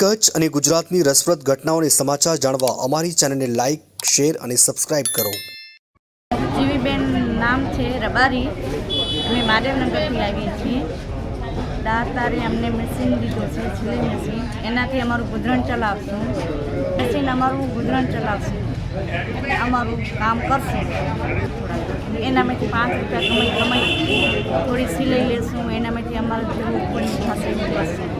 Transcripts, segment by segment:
કચ્છ અને ગુજરાતની રસપ્રદ ઘટનાઓને સમાચાર જાણવા અમારી ચેનલને લાઇક શેર અને સબસ્ક્રાઇબ કરો. જીવીબેન નામ છે, રબારી. અમે મહાદેવનગરથી આવીએ છીએ. દાતારે અમને મશીન લીધું છે સિલાઈ મશીન એનાથી અમારું ગુજરાન ચલાવશું. મશીન અમારું ગુજરાન ચલાવશું. અમારું કામ કરશું. એના એનામાંથી પાંચ રૂપિયા કમાઈ કમાઈ થોડી સિલાઈ લેશું. એનામાંથી અમારું જેવું પણ થશે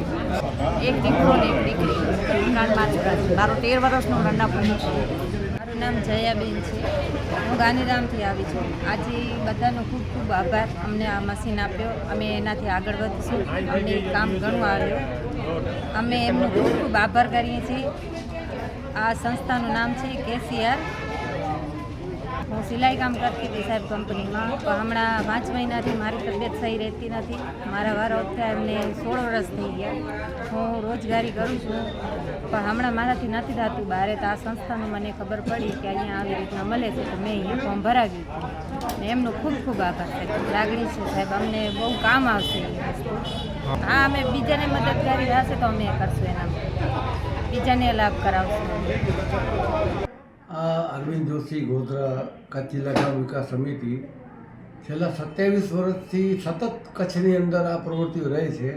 એક દીકરો ને એક દીકરી. ઉનાળમાં છોકરા મારો તેર વર્ષનો રન્નાપુર છે. મારું નામ જયાબેન છે. હું ગાંધીધામથી આવી છું. આજે બધાનો ખૂબ ખૂબ આભાર અમને આ મશીન આપ્યો. અમે એનાથી આગળ વધીશું. અમને કામ ઘણું આવ્યું. અમે એમનો ખૂબ ખૂબ આભાર કરીએ છીએ. આ સંસ્થાનું નામ છે કેસીઆર હું સિલાઈ કામ કરતી હતી સાહેબ કંપનીમાં. પણ હમણાં પાંચ મહિનાથી મારી તબિયત સહી રહેતી નથી. મારા વારો વખતે એમને સોળ વર્ષ થઈ ગયા. હું રોજગારી કરું છું. પણ હમણાં મારાથી નથી થતું બહાર. તો આ સંસ્થાનું મને ખબર પડી કે અહીંયા આવી રીતના મળે છે. તો મેં અહીંયા ફોર્મ ભરાવ્યું ને એમનો ખૂબ ખૂબ આભાર સાહેબ. લાગણી છે સાહેબ. અમને બહુ કામ આવશે એ હા, અમે બીજાને મદદ કરી હશે તો અમે કરશું એના બીજાને લાભ કરાવશું. આ અરવિંદ જોશી ગોધરા કચ્છ જિલ્લા વિકાસ સમિતિ છેલ્લા સત્યાવીસ વર્ષથી સતત કચ્છની અંદર આ પ્રવૃત્તિઓ રહે છે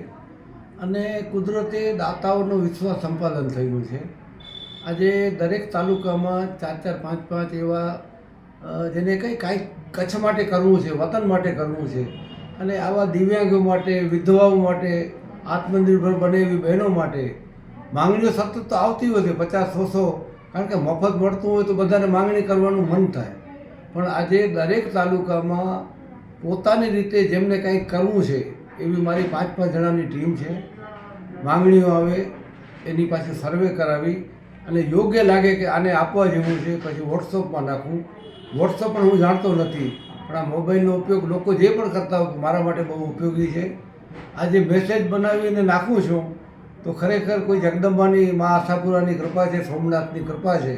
અને કુદરતે દાતાઓનો વિશ્વાસ સંપાદન થયું છે. આજે દરેક તાલુકામાં ચાર ચાર, પાંચ પાંચ એવા જેને કંઈ કાંઈ કચ્છ માટે કરવું છે, વતન માટે કરવું છે અને આવા દિવ્યાંગો માટે, વિધવાઓ માટે, આત્મનિર્ભર બને એવી બહેનો માટે માંગણીઓ સતત તો આવતી હોય છે, પચાસ સો કારણ કે મફત મળતું હોય તો બધાને માંગણી કરવાનું મન થાય. પણ આજે દરેક તાલુકામાં પોતાની રીતે જેમને કંઈક કરવું છે, એવી મારી પાંચ પાંચ જણાની ટીમ છે. માંગણીઓ આવે, એની પાસે સર્વે કરાવી અને યોગ્ય લાગે કે આને આપવા જેવું છે, પછી વોટ્સઅપમાં નાખું. વોટ્સઅપ પણ હું જાણતો નથી, પણ આ મોબાઈલનો ઉપયોગ લોકો જે પણ કરતા હોય મારા માટે બહુ ઉપયોગી છે. આજે મેસેજ બનાવીને નાખું છું તો ખરેખર કોઈ જગદંબાની, મા આશાપુરાની કૃપા છે, સોમનાથની કૃપા છે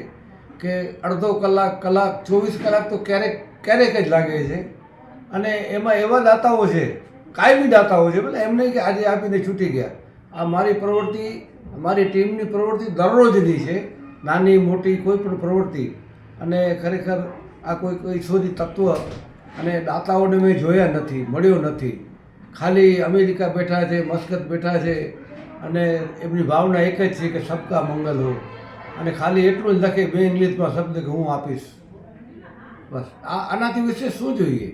કે અડધો કલાક કલાક, ચોવીસ કલાક તો ક્યારેક ક્યારેક જ લાગે છે. અને એમાં એવા દાતાઓ છે, કાયમી દાતાઓ છે, ભલે એમ નહીં કે આજે આપીને છૂટી ગયા. આ મારી પ્રવૃત્તિ, મારી ટીમની પ્રવૃત્તિ દરરોજની છે, નાની, મોટી, કોઈ પણ પ્રવૃત્તિ. અને ખરેખર આ કોઈ કોઈ શોધી તત્વ અને દાતાઓને મેં જોયા નથી, મળ્યો નથી. ખાલી અમેરિકા બેઠા છે, મસ્કત બેઠા છે અને એમની ભાવના એક જ છે કે સબકા મંગલ હો. અને ખાલી એટલું જ લખે બે ઇંગ્લિશમાં શબ્દ કે હું આપીશ. બસ. આ આનાથી વિશે શું જોઈએ?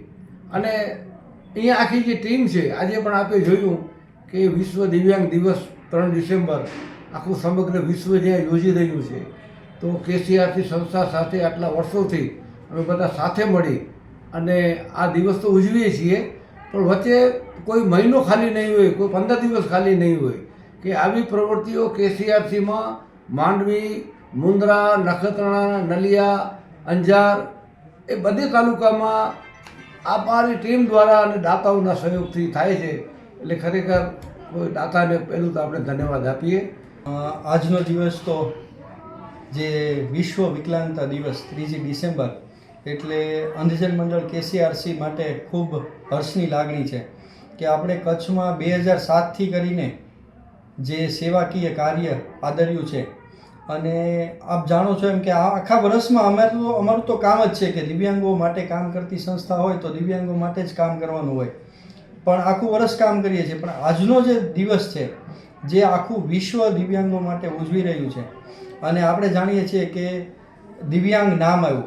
અને અહીંયા આખી જે ટીમ છે, આજે પણ આપણે જોયું કે વિશ્વ દિવ્યાંગ દિવસ ત્રણ ડિસેમ્બર આખું સમગ્ર વિશ્વ જ્યાં યોજી રહ્યું છે. તો કેસીઆરથી સંસ્થા સાથે આટલા વર્ષોથી અમે બધા સાથે મળી અને આ દિવસ તો ઉજવીએ છીએ, પણ વચ્ચે કોઈ મહિનો ખાલી નહીં હોય, કોઈ પંદર દિવસ ખાલી નહીં હોય. કે આવી પ્રવૃત્તિઓ કેસીઆરસીમાં માંડવી, મુંદ્રા, નખત્રાણા, નલિયા, અંજાર એ બધી તાલુકામાં આ ટીમ દ્વારા અને દાતાઓના સહયોગથી થાય છે. એટલે ખરેખર કોઈ દાતાને પહેલું તો આપણે ધન્યવાદ આપીએ. આજનો દિવસ તો જે વિશ્વ વિકલાંગતા દિવસ, ત્રીજી ડિસેમ્બર, એટલે અંધજન મંડળ કેસીઆરસી માટે ખૂબ હર્ષની લાગણી છે કે આપણે કચ્છમાં બે હજાર સાતથી કરીને જે સેવાકીય કાર્ય આદર્યું છે. અને આપ જાણો છો એમ કે આખા વર્ષમાં અમે તો, અમારું તો કામ જ છે કે દિવ્યાંગો માટે કામ કરતી સંસ્થા હોય તો દિવ્યાંગો માટે જ કામ કરવાનું હોય. પણ આખું વર્ષ કામ કરીએ છીએ. પણ આજનો જે દિવસ છે, જે આખું વિશ્વ દિવ્યાંગો માટે ઉજવી રહ્યું છે. અને આપણે જાણીએ છીએ કે દિવ્યાંગ નામ આવ્યું,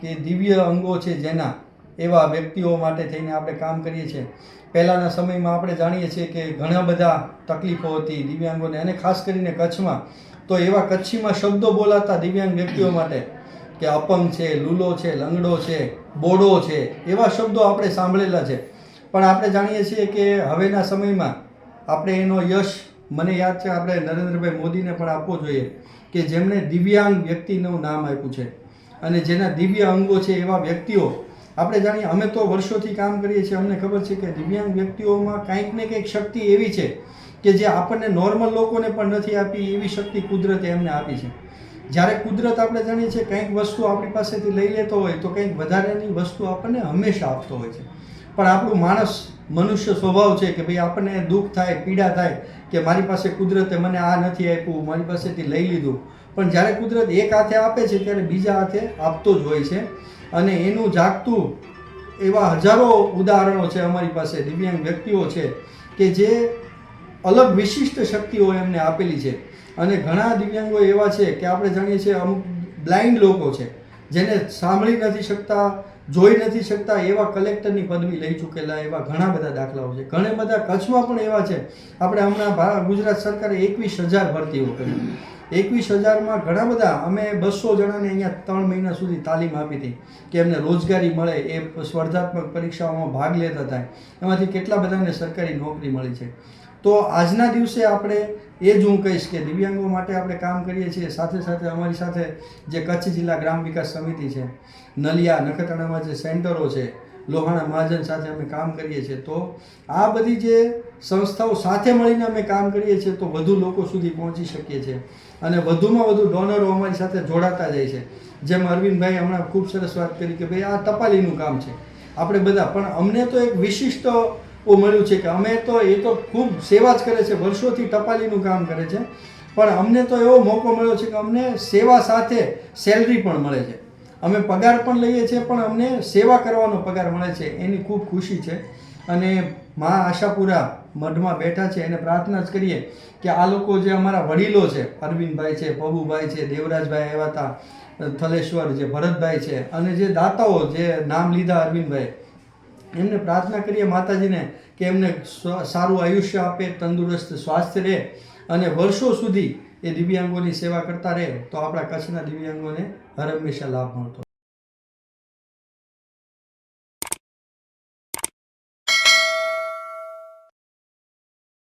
કે દિવ્ય અંગો છે જેના. એવા વ્યક્તિઓ માટે થઈને આપણે કામ કરીએ છીએ. પહેલાંના સમયમાં આપણે જાણીએ છીએ કે ઘણા બધા તકલીફો હતી દિવ્યાંગોને અને ખાસ કરીને કચ્છમાં. તો એવા કચ્છીમાં શબ્દો બોલાતા દિવ્યાંગ વ્યક્તિઓ માટે કે અપંગ છે, લૂલો છે, લંગડો છે, બોડો છે, એવા શબ્દો આપણે સાંભળેલા છે. પણ આપણે જાણીએ છીએ કે હવેના સમયમાં આપણે એનો યશ, મને યાદ છે, આપણે નરેન્દ્રભાઈ મોદીને પણ આપવો જોઈએ કે જેમણે દિવ્યાંગ વ્યક્તિનું નામ આપ્યું છે. અને જેના દિવ્ય અંગો છે એવા વ્યક્તિઓ આપણે જાણીએ, અમે તો વર્ષોથી કામ કરીએ છીએ, અમને ખબર છે કે દિવ્યાંગ વ્યક્તિઓમાં કંઈક ને કંઈક શક્તિ એવી છે કે જે આપણને નોર્મલ લોકોને પણ નથી આપી, એવી શક્તિ કુદરતે એમને આપી છે. જ્યારે કુદરત આપણે જાણીએ છીએ કંઈક વસ્તુ આપણી પાસેથી લઈ લેતો હોય, તો કંઈક વધારેની વસ્તુ આપણને હંમેશા આપતો હોય છે. પણ આપણું માણસ, મનુષ્ય સ્વભાવ છે કે ભાઈ આપણને દુઃખ થાય, પીડા થાય કે મારી પાસે કુદરતે મને આ નથી આપ્યું, મારી પાસેથી લઈ લીધું. પણ જ્યારે કુદરત એક હાથે આપે છે, ત્યારે બીજા હાથે આપતો જ હોય છે. અને એનું જાગતું એવા હજારો ઉદાહરણો છે અમારી પાસે, દિવ્યાંગ વ્યક્તિઓ છે કે જે અલગ વિશિષ્ટ શક્તિઓ એમને આપેલી છે. અને ઘણા દિવ્યાંગો એવા છે કે આપણે જાણીએ છીએ અમુક બ્લાઇન્ડ લોકો છે, જેને સાંભળી નથી શકતા, જોઈ નથી શકતા, એવા કલેક્ટરની પદવી લઈ ચૂકેલા, એવા ઘણા બધા દાખલાઓ છે. ઘણા બધા કચ્છમાં પણ એવા છે. આપણે હમણાં ગુજરાત સરકારે એકવીસ હજાર ભરતીઓ કરી. એકવીસ હજારમાં ઘણા બધા, અમે બસો જણાને અહીંયા ત્રણ મહિના સુધી તાલીમ આપી હતી કે એમને રોજગારી મળે, એ સ્પર્ધાત્મક પરીક્ષાઓમાં ભાગ લેતા થાય એમાંથી કેટલા બધાને સરકારી નોકરી મળી છે. તો આજના દિવસે આપણે એ જ હું કહીશ કે દિવ્યાંગો માટે આપણે કામ કરીએ છીએ. સાથે સાથે અમારી સાથે જે કચ્છ જિલ્લા ગ્રામ વિકાસ સમિતિ છે, નલિયા નખત્રાણામાં જે સેન્ટરો છે લોહાણા મહાજન સાથે અમે કામ કરીએ છીએ, તો આ બધી જે સંસ્થાઓ સાથે મળીને અમે કામ કરીએ છીએ, તો વધુ લોકો સુધી પહોંચી શકીએ છીએ. અને વધુમાં વધુ ડોનરો અમારી સાથે જોડાતા જાય છે. જેમ અરવિંદભાઈ હમણાં ખૂબ સરસ વાત કરી કે ભાઈ, આ ટપાલીનું કામ છે. આપણે બધા, પણ અમને તો એક વિશિષ્ટ મળ્યું છે કે અમે તો એ તો ખૂબ સેવા જ કરે છે, વર્ષોથી ટપાલીનું કામ કરે છે. પણ અમને તો એવો મોકો મળ્યો છે કે અમને સેવા સાથે સેલરી પણ મળે છે. અમે પગાર પણ લઈએ છીએ, પણ અમને સેવા કરવાનો પગાર મળે છે, એની ખૂબ ખુશી છે. અને મા આશાપુરા મઢમાં બેઠા છે, એને પ્રાર્થના જ કરીએ કે આ લોકો જે અમારા વડીલો છે, અરવિંદભાઈ છે પબુભાઈ છે, દેવરાજભાઈ આવ્યા હતા, થલેશ્વર જે ભરતભાઈ છે, અને જે દાતાઓ જે નામ લીધા અરવિંદભાઈ, એમને પ્રાર્થના કરીએ માતાજીને કે એમને સારું આયુષ્ય આપે, તંદુરસ્ત સ્વાસ્થ્ય રહે. અને વર્ષો સુધી એ દિવ્યાંગોની સેવા કરતા રહે તો આપણા કચ્છના દિવ્યાંગોને હર હંમેશા લાભ મળતો